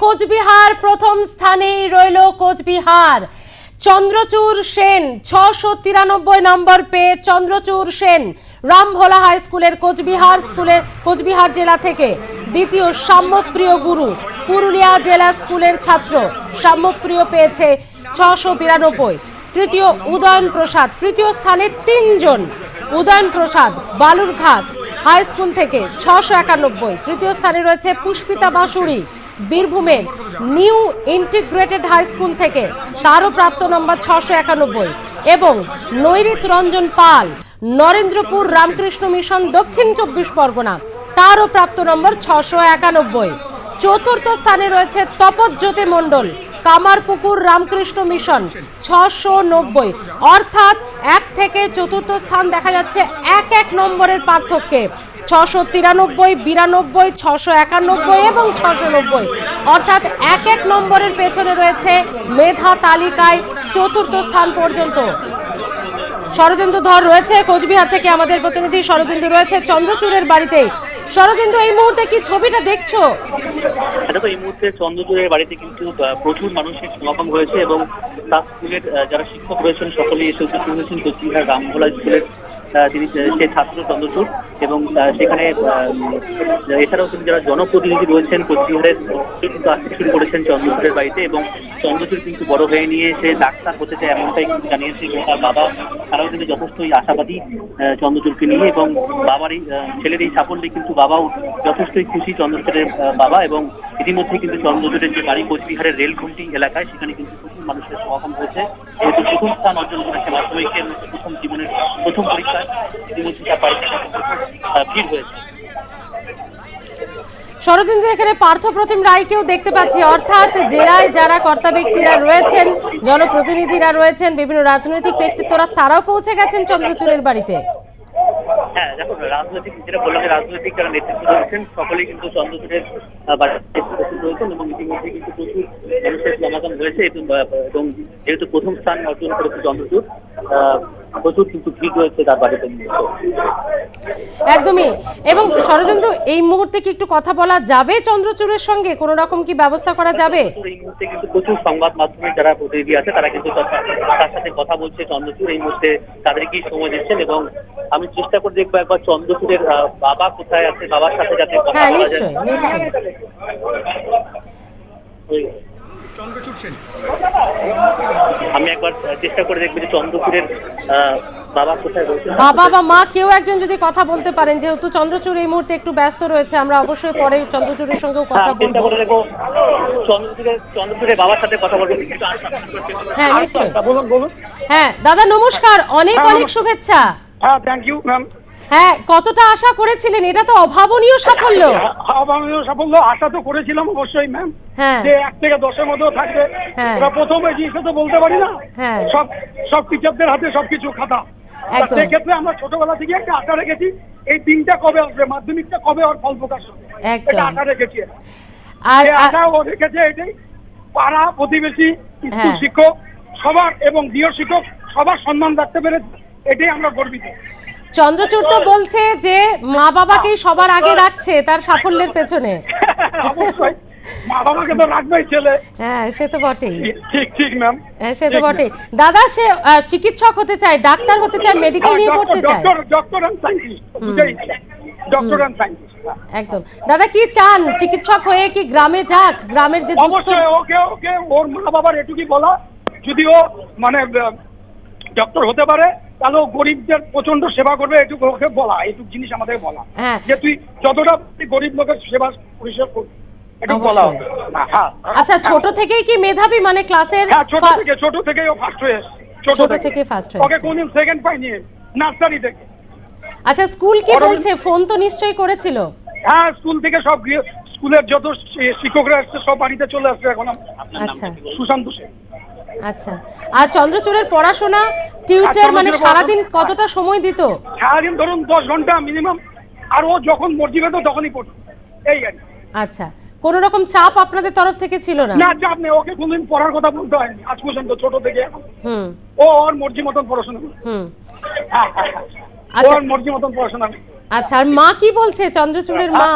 কোচবিহার প্রথম স্থানেই রইল কোচবিহার। চন্দ্রচূড় সেন, ছশো তিরানব্বই নম্বর পেয়ে চন্দ্রচূড় সেন রামভোলা হাই স্কুলের কোচবিহার স্কুলের কোচবিহার জেলা থেকে। দ্বিতীয় সাম্যপ্রিয় গুরু, পুরুলিয়া জেলা স্কুলের ছাত্র, সাম্যপ্রিয় পেয়েছে ছশো বিরানব্বই। তৃতীয় উদয়ন প্রসাদ, তৃতীয় স্থানে তিনজন। উদয়ন প্রসাদ, বালুরঘাট হাই স্কুল থেকে ছশো একানব্বই। তৃতীয় স্থানে রয়েছে পুষ্পিতা বাসুরি বীরভূমের নিউ ইন্টিগ্রেটেড হাই স্কুল থেকে তারও প্রাপ্ত নম্বর ছশো একানব্বই এবং নৈরিত রঞ্জন পাল, নরেন্দ্রপুর রামকৃষ্ণ মিশন দক্ষিণ চব্বিশ পরগনা তারও প্রাপ্ত নম্বর ছশো একানব্বই। চতুর্থ স্থানে রয়েছে তপজ্যোতি মণ্ডল, কামারপুকুর রামকৃষ্ণ মিশন ছশো নব্বই। অর্থাৎ এক থেকে চতুর্থ স্থান দেখা যাচ্ছে এক এক নম্বরের পার্থক্যে। ছশো তিরানব্বই, বিরানব্বই, ছশো একানব্বই এবং ছশো নব্বই। অর্থাৎ এক এক নম্বরের পেছনে রয়েছে মেধা তালিকায় চতুর্থ স্থান পর্যন্ত। শরদিন্দু ধর রয়েছে কোচবিহার থেকে আমাদের প্রতিনিধি শরদিন্দু রয়েছে চন্দ্রচূড়ের বাড়িতে। শরদিন্দু, এই মুহূর্তে কি ছবিটা দেখছ? দেখো, এই মুহূর্তে চন্দ্রচূড়ের বাড়িতে কিন্তু প্রচুর মানুষের সমাগম হয়েছে এবং তার স্কুলের যারা শিক্ষক রয়েছেন, সকলেই এসে উপস্থিত হয়েছেন কোচবিহার রামভোলা স্কুলের তিনি সেই ছাত্র চন্দ্রচূড় এবং সেখানে এছাড়াও কিন্তু যারা জনপ্রতিনিধি রয়েছেন, কোচবিহারের কিন্তু আসতে শুরু করেছেন চন্দ্রচূড়ের বাড়িতে এবং চন্দ্রচূড় কিন্তু বড় হয়ে নিয়ে সে ডাক্তার হতে চায় এমনটাই কিন্তু জানিয়েছে এবং তার বাবা, তারাও কিন্তু যথেষ্টই আশাবাদী চন্দ্রচূড়কে নিয়ে এবং বাবার এই ছেলের এই সাফল্যে কিন্তু বাবাও যথেষ্টই খুশি চন্দ্রচূড়ের বাবা এবং ইতিমধ্যে কিন্তু চন্দ্রচূড়ের যে বাড়ি কোচবিহারের রেলঘুমটি এলাকায়, সেখানে কিন্তু প্রচুর মানুষের সমাগম হয়েছে। যেহেতু প্রথম স্থান অর্জন করেছে মাধ্যমিকের প্রথম জীবনের প্রথম পরীক্ষায় ভিড় হয়েছে? শরদিন্দু এখানে পার্থপ্রতিম রায়কেও দেখতে পাচ্ছি। অর্থাৎ জেলায় যারা কর্তা ব্যক্তিরা রয়েছেন জনপ্রতিনিধিরা রয়েছেন বিভিন্ন রাজনৈতিক ব্যক্তিত্বরা তারাও পৌঁছে গেছেন চন্দ্রচূড়ের বাড়িতে। হ্যাঁ দেখো রাজনৈতিক যেটা বললাম রাজনৈতিক যারা নেতৃত্ব রয়েছেন সকলেই কিন্তু চন্দ্রচূড়ের বাড়িতে রয়েছেন এবং ইতিমধ্যে কিন্তু প্রচুর মানুষের সমাগম হয়েছে। এবং এবং যেহেতু প্রথম স্থান অর্জন করেছে চন্দ্রচূড় আহ, প্রচুর কিন্তু ভিড় রয়েছে তার বাড়িতে। একদমই। এবং শরদিন্দু এই মুহূর্তে কি একটু কথা বলা যাবে চন্দ্রচূড়ের সঙ্গে? কোনো রকম কি ব্যবস্থা করা যাবে? এই মুহূর্তে কিন্তু প্রচুর সংবাদ মাধ্যমের যারা প্রতিনিধি আছে তারা কিন্তু তার সাথে কথা বলছে। চন্দ্রচূড় এই মুহূর্তে তাদেরকেই সময় দিচ্ছেন এবং আমি চেষ্টা করে দেখব একবার চন্দ্রচূড়ের বাবা কোথায় আছে বাবার সাথে যাতে কথা হ্যাঁ বলা যায়। নিশ্চয়ই নিশ্চয়ই। ওই- চন্দ্রচূড় সেন। আমি একবার চেষ্টা করে দেখব যে চন্দ্রপুরের বাবা কোথায় রয়েছে। বাবা বা মা কেউ একজন যদি কথা বলতে পারেন যেহেতু চন্দ্রচূড় এই মুহূর্তে একটু ব্যস্ত রয়েছে আমরা অবশ্যই পরে চন্দ্রচূড়ের সঙ্গেও হ্যাঁ, কথা চেষ্টা বলব করে দেখব চন্দ্রপুরের চন্দ্রপুরের বাবার সাথে কথা বলব। হ্যাঁ নিশ্চয়ই। বলুন বলুন। হ্যাঁ দাদা নমস্কার। অনেক অনেক শুভেচ্ছা। হ্যাঁ থ্যাংক ইউ ম্যাম হ্যাঁ কতটা আশা করেছিলেন? এটা তো অভাবনীয় সাফল্য। আমিও সাফল্য আশা তো করেছিলাম অবশ্যই ম্যাম হ্যাঁ। যে এক থেকে দশের মধ্যেও থাকবে। হ্যাঁ। এবার প্রথম জিনিসটা তো বলতে পারি না। হ্যাঁ। সব সব টিচারদের হাতে সবকিছু খাতা। সেক্ষেত্রে আমরা ছোটবেলা থেকে একটা আশা রেখেছি এই দিনটা কবে আসবে? মাধ্যমিকটা কবে ওর ফল প্রকাশ হবে। এটা আশা রেখেছি আর আশা ও রেখেছে এটাই। পাড়া প্রতিবেশী হ্যাঁ। শিক্ষক সবার এবং গৃহ শিক্ষক সবার সম্মান রাখতে পেরেছে। এটাই আমরা গর্বিত। চন্দ্রচূড় তো বলছে যে মা বাবাকেই সবার আগে রাখছে তার সাফল্যের পেছনে। অবশ্যই। মা বাবাকে তো রাখবেই ছেলে। হ্যাঁ সে তো বটেই। ঠিক ঠিক ম্যাম হ্যাঁ সে তো বটেই। দাদা সে চিকিৎসক হতে চায় ডাক্তার হতে চায় মেডিকেল নিয়ে পড়তে চায়? ডক্টর একদম। দাদা কি চান? চিকিৎসক হয়ে কি গ্রামে যাক? গ্রামের যে দুস্থ ওকে ওকে ওর মা বাবার এটুকুই বলা। যদি ও মানে ডক্টর হতে পারে তাহলে গরিবদের প্রচণ্ড সেবা করবে এটুকু ওকে বলা এইটুকু জিনিস আমাদের বলা। হ্যাঁ। যে তুই যতটা গরিব লোকের সেবা পরিষেবা করবি এটুকু। হ্যাঁ। আচ্ছা ছোট থেকেই কি মেধাবী? মানে ক্লাসের হ্যাঁ ছোট থেকে ছোট থেকেই ও ফার্স্ট হয়ে ছোট থেকে। first হয়ে ওকে কোনদিন সেকেন্ড পাইনি নার্সারি থেকে। আচ্ছা স্কুল কি বলছে? ফোন তো নিশ্চয়ই করেছিল। হ্যাঁ স্কুল থেকে সব স্কুলের যত শিক্ষকরা আসছে সব বাড়িতে চলে আসছে এখন। আচ্ছা। সুশান্ত সেন। আচ্ছা। আর চন্দ্রচূড়ের পড়াশোনা টিউটার মানে সারাদিন কতটা সময় দিত? সারাদিন ধরুন দশ ঘণ্টা মিনিমাম আর ও যখন মর্জি পেত তখনই পড়তো। এই আর আচ্ছা। কোন রকম চাপ আপনাদের তরফ থেকে ছিল না? না চাপ নেই। ওকে কোনদিন পড়ার কথা বলতে হয়নি। আজ পর্যন্ত ছোট থেকে। এখন হুম। ও ওর মর্জি মতন পড়াশোনা করে। হুম। হ্যাঁ, হ্যাঁ, হ্যাঁ। আচ্ছা। ওর মর্জি মতন পড়াশোনা আচ্ছা আর মা কি বলছে? চন্দ্রচূড়ের মা?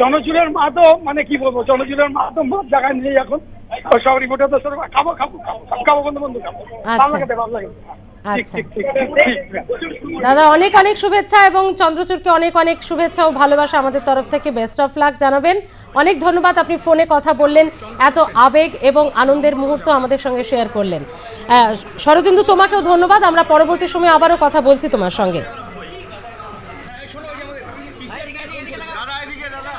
চন্দ্রচূড়ের মা তো মানে কি বলব? চন্দ্রচূড়ের মা তো মদ জায়গায় নেই এখন। সব রিপোর্টার তো সব খাব খাব খাব খাব বন্ধু বন্ধু খাব। আচ্ছা। ভালো লাগে ভালো লাগে ঠিক আচ্ছা। দাদা অনেক অনেক শুভেচ্ছা এবং চন্দ্রচূড়কে অনেক অনেক শুভেচ্ছা ও ভালোবাসা আমাদের তরফ থেকে। বেস্ট অফ লাক জানাবেন। অনেক ধন্যবাদ আপনি ফোনে কথা বললেন এত আবেগ এবং আনন্দের মুহূর্ত আমাদের সঙ্গে শেয়ার করলেন। আহ, শরদিন্দু তোমাকেও ধন্যবাদ। আমরা পরবর্তী সময় আবারও কথা বলছি তোমার সঙ্গে। দাদা এদিকে দাদা।